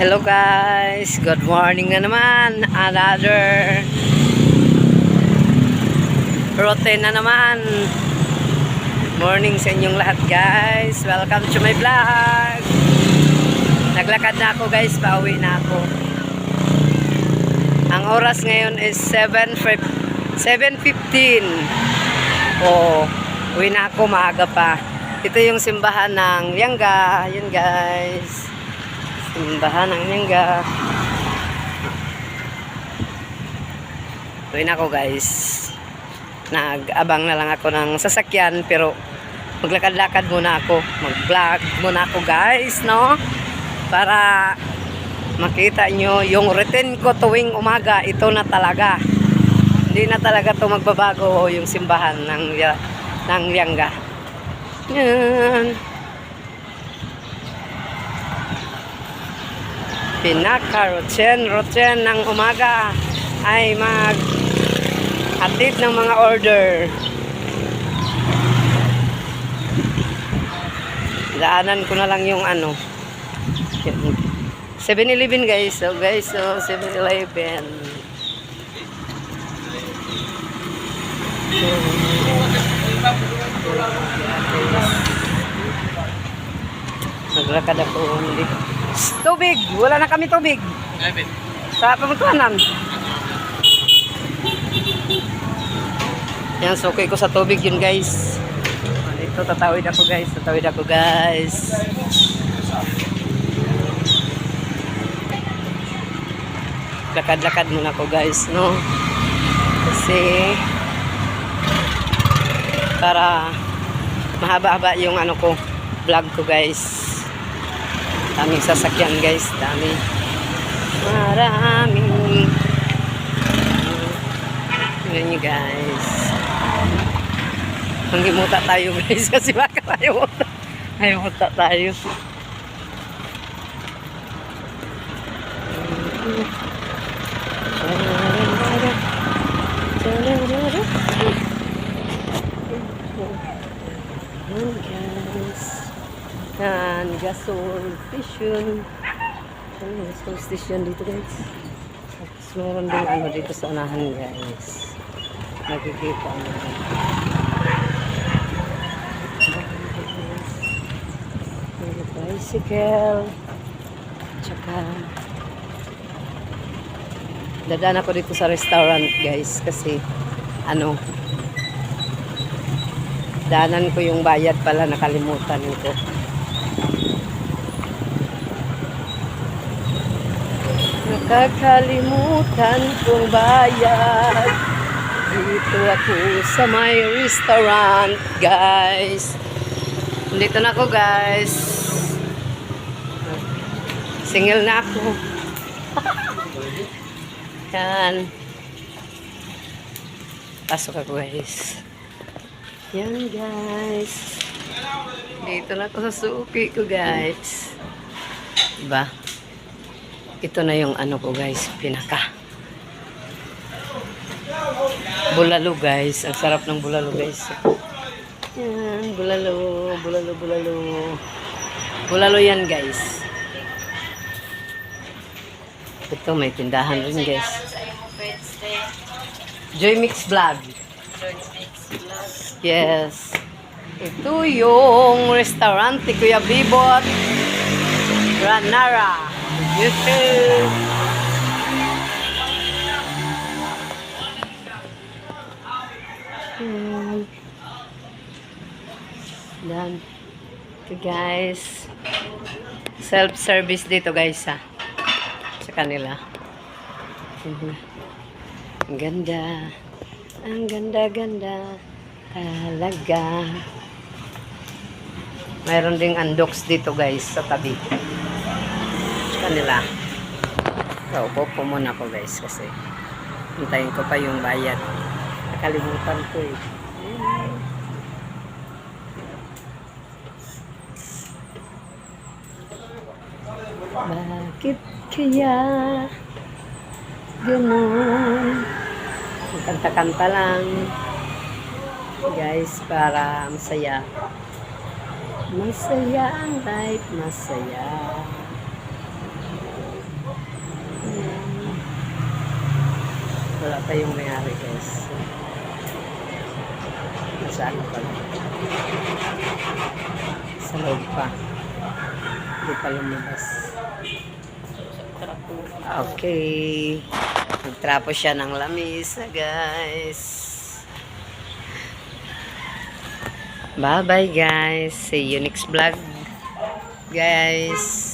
Hello guys, good morning na naman. Another routine na naman. Morning sa inyong lahat guys. Welcome to my vlog. Naglakad na ako guys, pauwi na ako. Ang oras ngayon is 7.15. 7.15. Oh, uwi na ako, maaga pa. Ito yung simbahan ng Yangga. Yun guys. Simbahan ng Yangga. Uwi na ako guys. Nag-abang na lang ako ng sasakyan pero maglakad-lakad muna ako. Mag-vlog muna ako guys, no? Para makita nyo yung routine ko tuwing umaga. Ito na talaga. Hindi na talaga to magbabago yung simbahan ng, ng Yangga. Yan. Pinaka-routine, routine ng umaga ay mag hatid ng mga order. Daanan ko na lang yung ano. 7-Eleven guys. So guys, so 7-Eleven. Naglakad ako hindi. Tubig! Wala na kami tubig. Sa pamagkanan. Yan, sukay ko sa tubig yun guys. Dito, tatawid ako guys. Tatawid ako guys. Lakad-lakad muna ako guys, no? Kasi para mahaba-haba yung ano ko, vlog ko guys. Daming sasakyan guys, dami. Maraming Tingnan nyo guys. Mangimuta tayo guys kasi baka tayo Ayamuta tayo. Yan guys. Yan, gasol station. Yan, gasol station dito guys. Tapos meron din ano dito sa unahan guys. Nakikita mo. May bicycle. Tsaka dadaan ako dito sa restaurant guys kasi ano daanan ko yung bayad pala nakalimutan ko nakakalimutan kong bayad. Dito ako sa may restaurant guys. Dito na ako guys. Single na ako. Yan. Pasok ako guys. Yan guys. Dito na ako sa suki ko guys. Diba ito na yung ano ko guys pinaka. Bulalo guys. Ang sarap ng bulalo guys. Yan bulalo bulalo bulalo. Bulalo yan guys. Ito may tindahan rin guys. Joy Mix Vlog. Yes. Ito yung restaurant ni Kuya Bibot. Ranara YouTube Hmm. Yan. Ito guys. Self-service dito guys ha. Sa kanila. Ang ganda. Ang ganda-ganda. Talaga. Mayroon ding undox dito guys sa tabi. Kanila. So, upo po muna ako guys kasi hintayin ko pa yung bayad. Nakalimutan ko eh. Bakit kaya ganun? Kanta-kanta lang. Guys, para masaya. Masaya ang life, masaya. Pa yung mayari guys. Nasa ano pa. Sa loob pa. Hindi pa lumabas. Okay. Nagtrapo siya ng lamisa guys. Bye bye guys. See you next vlog. Guys.